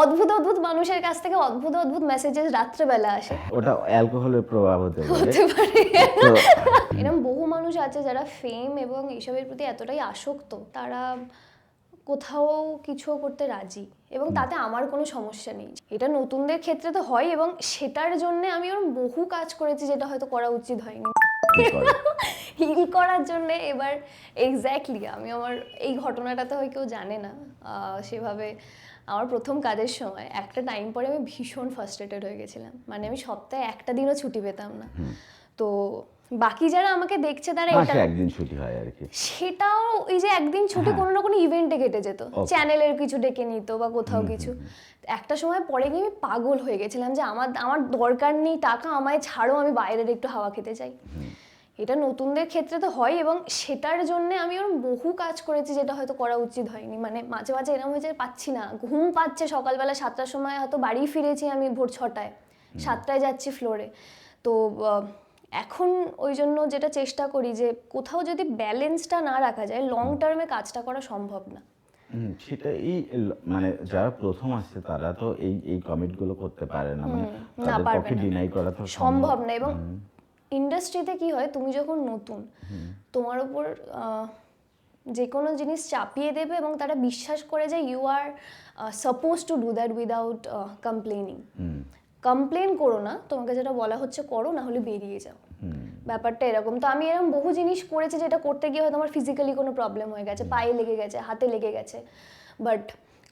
অদ্ভুত অদ্ভুত মানুষের কাছ থেকে অদ্ভুত অদ্ভুত মেসেজেস রাত্রেবেলা আসে। ওটা অ্যালকোহলের প্রভাব হতে পারে। হতে পারে। এরকম বহু মানুষ আছে যারা ফেম এবং এইসবের প্রতি এতটাই আসক্ত তারা কোথাও কিছু করতে রাজি এবং তাতে আমার কোনো সমস্যা নেই। এটা নতুনদের ক্ষেত্রে তো হয় এবং সেটার জন্য আমি ওর বহু কাজ করেছি যেটা হয়তো করা উচিত হয়নি। হিল করার জন্য এবার এক্স্যাক্টলি আমি আমার এই ঘটনাটা তো হয় কেউ জানে না। সেভাবে আমার প্রথম কাজের সময় একটা টাইম পরে আমি ভীষণ ফার্স্ট্রেটেড হয়ে গেছিলাম। মানে আমি সপ্তাহে একটা দিনও ছুটি পেতাম না। তো বাকি যারা আমাকে দেখছে তারা এটা একদিন ছুটি হয় আর কি। সেটাও এই যে একদিন ছুটি কোনো না কোনো ইভেন্টে কেটে যেত। চ্যানেলের কিছু ডেকে নিত বা কোথাও কিছু। একটা সময় পরে গিয়ে আমি পাগল হয়ে গেছিলাম যে আমার আমার দরকার নেই টাকা আমায় ছাড়ো আমি বাইরের একটু হাওয়া খেতে চাই। এটা নতুনদের ক্ষেত্রে তো হয় এবং সেটার জন্য আমি ওর বহু কাজ করেছি যেটা হয়তো করা উচিত হয়নি। মানে মাঝে মাঝে এরকম হয়েছে পাচ্ছি না। ঘুম পাচ্ছে সকালবেলা সাতটার সময় হয়তো বাড়ি ফিরেছি আমি ভোর ছটায়। সাতটায় যাচ্ছি ফ্লোরে তো এখন ওই জন্য যেটা চেষ্টা করি যে কোথাও যদি ব্যালেন্সটা না রাখা যায় লং টার্মে কাজটা করা সম্ভব না। সেটা এই মানে যারা প্রথম আসছে তারা তো এই এই কমিটগুলো করতে পারে না। মানে না, পারবে না। ডিনাই করা তো সম্ভব। না এবং ইন্ডাস্ট্রিতে কি হয় তুমি যখন নতুন তোমার উপর যে কোনো জিনিস চাপিয়ে দেবে এবং তারা বিশ্বাস করে যে you are suppose to do that without complaining complain করো না তোমাকে যেটা বলা হচ্ছে করো না হলে বেরিয়ে যাও। ব্যাপারটা এরকম। তো আমি এরকম বহু জিনিস করেছি যেটা করতে গিয়ে হয়তো আমার ফিজিক্যালি কোনো প্রবলেম হয়ে গেছে পায়ে লেগে গেছে হাতে লেগে গেছে। বাট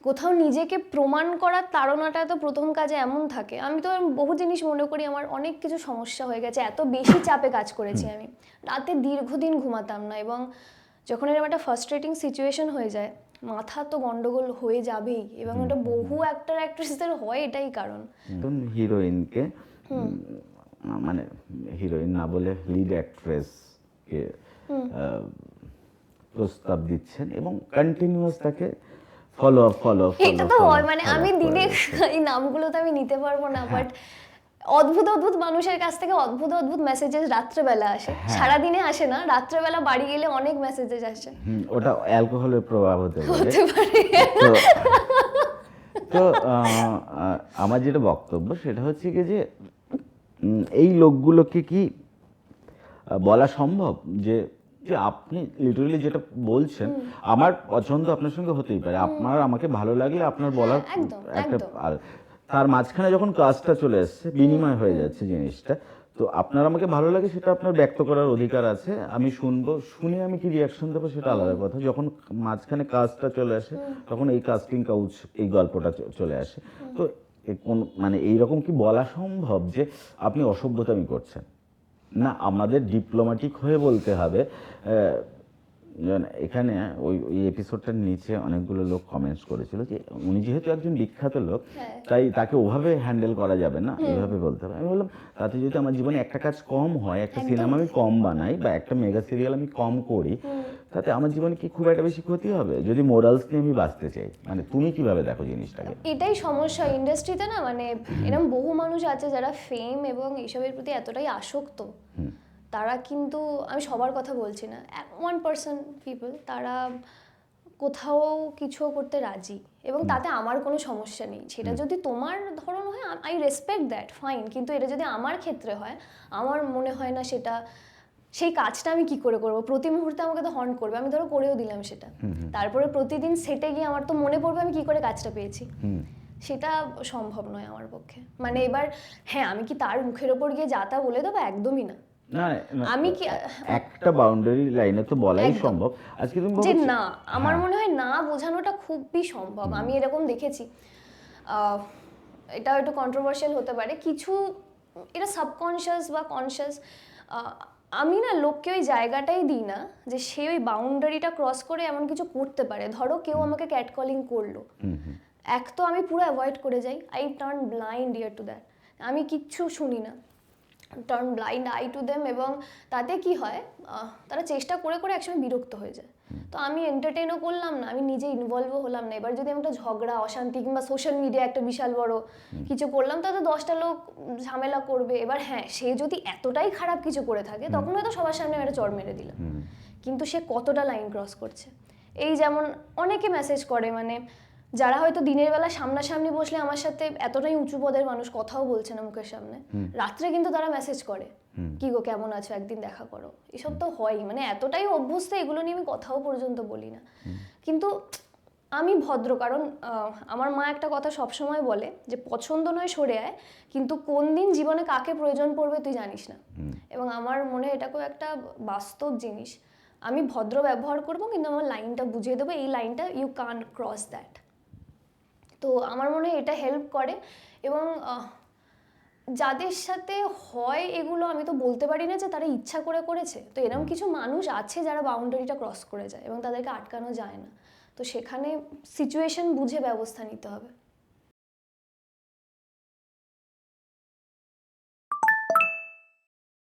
কোথাও নিজেকে প্রমাণ করার তাড়নাটা তো প্রথম কাজে এমন থাকে। আমি তো বহু জিনিস মনে করি আমার অনেক কিছু সমস্যা হয়ে গেছে এত বেশি চাপে কাজ করেছি আমি। রাতে দীর্ঘদিন ঘুমাতাম না এবং যখন এরকম একটা ফার্স্ট্রেটিং সিচুয়েশন হয়ে যায় মাথা তো গন্ডগোল হয়ে যাবেই এবং এটা বহু অ্যাক্টর অ্যাক্ট্রেসদের হয় এটাই কারণ। হিরোইনকে মানে হিরোইন না বলে লিড কে প্রস্তাব দিচ্ছেন এবং কন্টিনিউয়াস তাকে ফলো আপ ফলো এটা তো হয় মানে আমি দিনে এই নামগুলো তো আমি নিতে পারব না বাট অদ্ভুত অদ্ভুত মানুষের কাছ থেকে অদ্ভুত অদ্ভুত মেসেজেস রাত্রেবেলা আসে। সারাদিনে আসে না রাত্রেবেলা বাড়ি গেলে অনেক মেসেজেস আসে। ওটা অ্যালকোহলের প্রভাব হতে পারে। তো আমার যেটা বক্তব্য সেটা হচ্ছে কি যে এই লোকগুলোকে কি বলা সম্ভব যে যে আপনি লিটারালি যেটা বলছেন আমার পছন্দ আপনার সঙ্গে হতেই পারে। আপনার আমাকে ভালো লাগলে আপনার বলার একটা আর তার মাঝখানে যখন কাজটা চলে আসছে বিনিময় হয়ে যাচ্ছে জিনিসটা তো আপনার আমাকে ভালো লাগে সেটা আপনার ব্যক্ত করার অধিকার আছে। আমি শুনব শুনে আমি কি রিয়াকশন দেবো সেটা আলাদা কথা। যখন মাঝখানে কাজটা চলে আসে তখন এই কাস্টিং কাউচ এই গল্পটা চলে আসে। তো কোন মানে এইরকম কি বলা সম্ভব যে আপনি অসভ্যতামি করছেন? না আমাদের ডিপ্লোম্যাটিক হয়ে বলতে হবে। এখানে ওই ওই এপিসোডটার নিচে অনেকগুলো লোক কমেন্টস করেছিল যে উনি যেহেতু একজন বিখ্যাত লোক হ্যাঁ। তাই তাকে ওভাবে হ্যান্ডেল করা যাবে না এইভাবে বলতে হবে। আমি বললাম তাতে যদি আমার জীবনে একটা কাজ কম হয় একটা সিনেমা আমি কম বানাই বা একটা মেগা সিরিয়াল আমি কম করি তাতে আমার জীবনে কি খুব একটা বেশি ক্ষতি হবে? যদি মোরালস নিয়ে আমি বাঁচতে চাই মানে তুমি কীভাবে দেখো জিনিসটাকে? এটাই সমস্যা। ইন্ডাস্ট্রিতে না মানে এরকম বহু মানুষ আছে যারা ফেম এবং এইসবের প্রতি এতটাই আসক্ত। তারা কিন্তু আমি সবার কথা বলছি না ওয়ান পার্সেন্ট পিপল তারা কোথাও কিছু করতে রাজি। এবং তাতে আমার কোনো সমস্যা নেই। সেটা যদি তোমার ধরন হয় আই রেসপেক্ট দ্যাট ফাইন কিন্তু এটা যদি আমার ক্ষেত্রে হয় আমার মনে হয় না সেটা সেই কাজটা আমি কি করে করব? প্রতি মুহূর্তে আমাকে তো হর্ন করবে। আমি ধরো করেও দিলাম সেটা। তারপরে প্রতিদিন সেটে গিয়ে আমার তো মনে পড়বে আমি কি করে কাজটা পেয়েছি। সেটা সম্ভব নয় আমার পক্ষে। মানে এবার হ্যাঁ আমি কি তার মুখের ওপর গিয়ে যা তা বলে দেবো? একদমই না। আমি কি একটা বাউন্ডারি লাইনে তো বলাই সম্ভব। আজকে তুমি যে না আমার হ্যাঁ। মনে হয় না বোঝানোটা খুবই সম্ভব। আমি এরকম দেখেছি। এটা একটু কন্ট্রোভার্সিয়াল হতে পারে। কিছু এটা সাবকনশিয়াস বা কনশিয়াস আমি না লোককে ওই জায়গাটাই দিই না যে সে ওই বাউন্ডারিটা ক্রস করে এমন কিছু করতে পারে। ধরো কেউ আমাকে ক্যাট কলিং করল এক তো আমি পুরো অ্যাভয়েড করে যাই। I turn blind ear to that আমি কিচ্ছু শুনি না। Turn blind eye to them এবং তাতে কি হয় তারা চেষ্টা করে করে একসময় বিরক্ত হয়ে যায়। তো আমি এন্টারটেনও করলাম না আমি নিজে ইনভলভও হলাম না। এবার যদি আমি একটা ঝগড়া অশান্তি কিংবা সোশ্যাল মিডিয়া একটা বিশাল বড় কিছু করলাম তাতে দশটা লোক ঝামেলা করবে। এবার হ্যাঁ সে যদি এতটাই খারাপ কিছু করে থাকে তখন হয়তো সবার সামনে একটা চড় মেরে দিলাম কিন্তু সে কতটা লাইন ক্রস করছে? এই যেমন অনেকে মেসেজ করে মানে যারা হয়তো দিনের বেলা সামনাসামনি বসলে আমার সাথে এতটাই উঁচু পদের মানুষ কথাও বলছে না মুখের সামনে। রাত্রে কিন্তু তারা মেসেজ করে। কি গো কেমন আছো? একদিন দেখা করো। এসব তো হয়ই। মানে এতটাই অভ্যস্ত এগুলো নিয়ে আমি কথাও পর্যন্ত বলি না। কিন্তু আমি ভদ্র কারণ আমার মা একটা কথা সবসময় বলে যে পছন্দ নয় সরে আয় কিন্তু কোন দিন জীবনে কাকে প্রয়োজন পড়বে তুই জানিস না। এবং আমার মনে হয় এটাকেও একটা বাস্তব জিনিস। আমি ভদ্র ব্যবহার করব কিন্তু আমার লাইনটা বুঝিয়ে দেবো। এই লাইনটা ইউ কান ক্রস দ্যাট তো আমার মনে হয় এটা হেল্প করে। এবং যাদের সাথে হয় এগুলো আমি তো বলতে পারি না যে তারা ইচ্ছা করে করেছে। তো এরকম কিছু মানুষ আছে যারা বাউন্ডারিটা ক্রস করে যায় এবং তাদেরকে আটকানো যায় না। তো সেখানে সিচুয়েশন বুঝে ব্যবস্থা নিতে হবে।